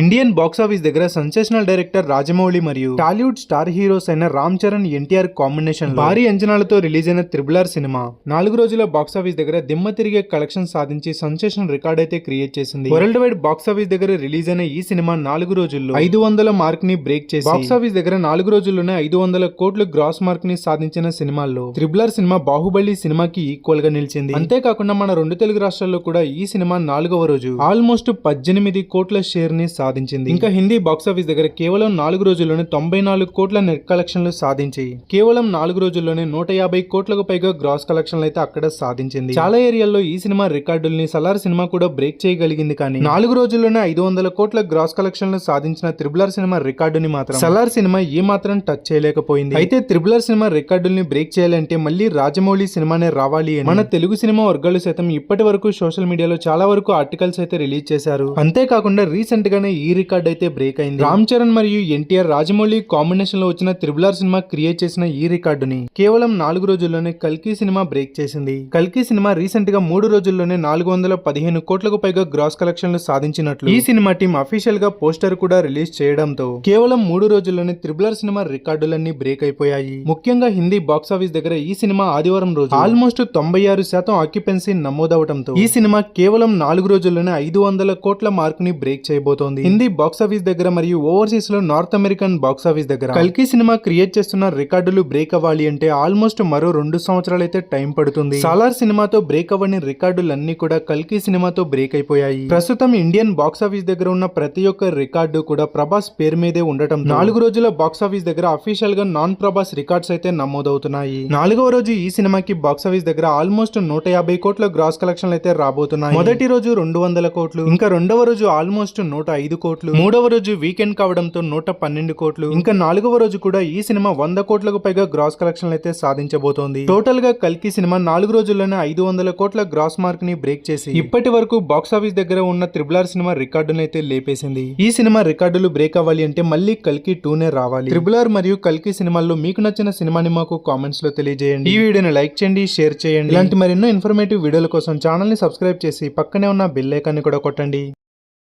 Indian box office దగ్గర sensational director Rajamouli మరియు Tollywood star heroes అయిన రామ్ చరణ్ ఎన్టీఆర్ కాంబినేషన్ భారీ అంచనాలతో రిలీజ్ అయిన త్రిబుల్ ఆర్ సినిమా. నాలుగు రోజుల బాక్సాఫీస్ దగ్గర దిమ్మ తిరిగే కలెక్షన్ సాధించి సెన్సేషన్ రికార్డ్ అయితే క్రియేట్ చేసింది. వరల్డ్ వైడ్ బాక్స్ ఆఫీస్ దగ్గర రిలీజ్ అయిన ఈ సినిమా నాలుగు రోజుల్లో ఐదు వందల మార్క్ని బ్రేక్ చేసి బాక్స్ ఆఫీస్ దగ్గర నాలుగు రోజుల్లోనే ఐదు వందల కోట్ల గ్రాస్ మార్క్ని సాధించిన సినిమాల్లో త్రిబుల్ ఆర్ సినిమా బాహుబలి సినిమాకి ఈక్వల్గా నిలిచింది. అంతేకాకుండా మన రెండు తెలుగు రాష్ట్రాల్లో కూడా ఈ సినిమా నాలుగవ రోజు ఆల్మోస్ట్ పద్దెనిమిది కోట్ల షేర్ని సాధించింది. ఇంకా హిందీ బాక్స్ ఆఫీస్ దగ్గర కేవలం నాలుగు రోజుల్లోనే తొంభై నాలుగు కోట్ల నెట్ కలెక్షన్లు సాధించి కేవలం నాలుగు రోజుల్లోనే నూట యాభై కోట్లకు పైగా గ్రాస్ కలెక్షన్లు అయితే అక్కడ సాధించింది. చాలా ఏరియాల్లో ఈ సినిమా రికార్డుల్ని సలార్ సినిమా కూడా బ్రేక్ చేయగలిగింది కానీ నాలుగు రోజుల్లోనే ఐదు వందల కోట్ల గ్రాస్ కలెక్షన్లు సాధించిన త్రిబులర్ సినిమా రికార్డుని మాత్రం సలార్ సినిమా ఏ మాత్రం టచ్ చేయలేకపోయింది. అయితే త్రిబులర్ సినిమా రికార్డుల్ని బ్రేక్ చేయాలంటే మళ్ళీ రాజమౌళి సినిమానే రావాలి అని మన తెలుగు సినిమా వర్గాలు సైతం ఇప్పటి వరకు సోషల్ మీడియాలో చాలా వరకు ఆర్టికల్స్ అయితే రిలీజ్ చేశారు. అంతేకాకుండా రీసెంట్ గానే ఈ రికార్డ్ అయితే బ్రేక్ అయింది. రామ్ చరణ్ మరియు ఎన్టీఆర్ రాజమౌళి కాంబినేషన్లో వచ్చిన త్రిబులర్ సినిమా క్రియేట్ చేసిన ఈ రికార్డుని కేవలం నాలుగు రోజుల్లోనే కల్కి సినిమా బ్రేక్ చేసింది. కల్కి సినిమా రీసెంట్గా మూడు రోజుల్లోనే నాలుగు వందల పదిహేను కోట్లకు పైగా గ్రాస్ కలెక్షన్లు సాధించినట్లు ఈ సినిమా టీం అఫీషియల్గా పోస్టర్ కూడా రిలీజ్ చేయడంతో కేవలం మూడు రోజుల్లోనే త్రిబులర్ సినిమా రికార్డులన్నీ బ్రేక్ అయిపోయాయి. ముఖ్యంగా హిందీ బాక్స్ ఆఫీస్ దగ్గర ఈ సినిమా ఆదివారం రోజు ఆల్మోస్ట్ తొంభై ఆరు శాతం ఆక్యుపెన్సీ నమోదవడంతో ఈ సినిమా కేవలం నాలుగు రోజుల్లోనే ఐదు వందల కోట్ల మార్క్ని బ్రేక్ చేయబోతోంది. హిందీ బాక్స్ ఆఫీస్ దగ్గర మరియు ఓవర్సీస్లో నార్త్ అమెరికన్ బాక్స్ ఆఫీస్ దగ్గర. కల్కి సినిమా క్రియేట్ చేస్తున్న రికార్డులు బ్రేక్ అవ్వాలి అంటే ఆల్మోస్ట్ మరో రెండు సంవత్సరాలు అయితే టైం పడుతుంది సాలార్ సినిమాతో బ్రేక్ అవ్వని రికార్డులన్నీ కూడా కల్కి సినిమాతో బ్రేక్ అయిపోయాయి. ప్రస్తుతం ఇండియన్ బాక్స్ ఆఫీస్ దగ్గర ఉన్న ప్రతి ఒక్క రికార్డు కూడా ప్రభాస్ పేరు మీదే ఉండటం నాలుగు రోజుల బాక్స్ ఆఫీస్ దగ్గర అఫీషియల్గా నాన్ ప్రభాస్ రికార్డ్స్ అయితే నమోదవుతున్నాయి. నాలుగవ రోజు ఈ సినిమాకి బాక్స్ ఆఫీస్ దగ్గర ఆల్మోస్ట్ నూట యాభై కోట్ల గ్రాస్ కలెక్షన్లు అయితే రాబోతున్నాయి. మొదటి రోజు రెండు వందల కోట్లు. ఇంకా రెండవ రోజు ఆల్మోస్ట్ నూట ఐదు కోట్లు. మూడవ రోజు వీకెండ్ కావడంతో నూట పన్నెండు కోట్లు. ఇంకా నాలుగవ రోజు కూడా ఈ సినిమా వంద కోట్లకు పైగా గ్రాస్ కలెక్షన్లు అయితే సాధించబోతోంది. టోటల్గా కల్కి సినిమా నాలుగు రోజుల్లోనే ఐదు వందల కోట్ల గ్రాస్ మార్క్ని బ్రేక్ చేసి ఇప్పటి వరకు బాక్స్ ఆఫీస్ దగ్గర ఉన్న త్రిబులార్ ఆర్ సినిమా రికార్డును అయితే లేపేసింది. ఈ సినిమా రికార్డులు బ్రేక్ అవ్వాలి అంటే మళ్ళీ కల్కి టూనే రావాలి. త్రిబులార్ మరియు కల్కి సినిమాల్లో మీకు నచ్చిన సినిమాని మాకు కామెంట్స్లో తెలియజేయండి. ఈ వీడియోని లైక్ చేయండి షేర్ చేయండి. ఇలాంటి మరెన్నో ఇన్ఫర్మేటివ్ వీడియోల కోసం ఛానల్ని సబ్స్క్రైబ్ చేసి పక్కనే ఉన్న బెల్ ఐకాన్ని కూడా కొట్టండి.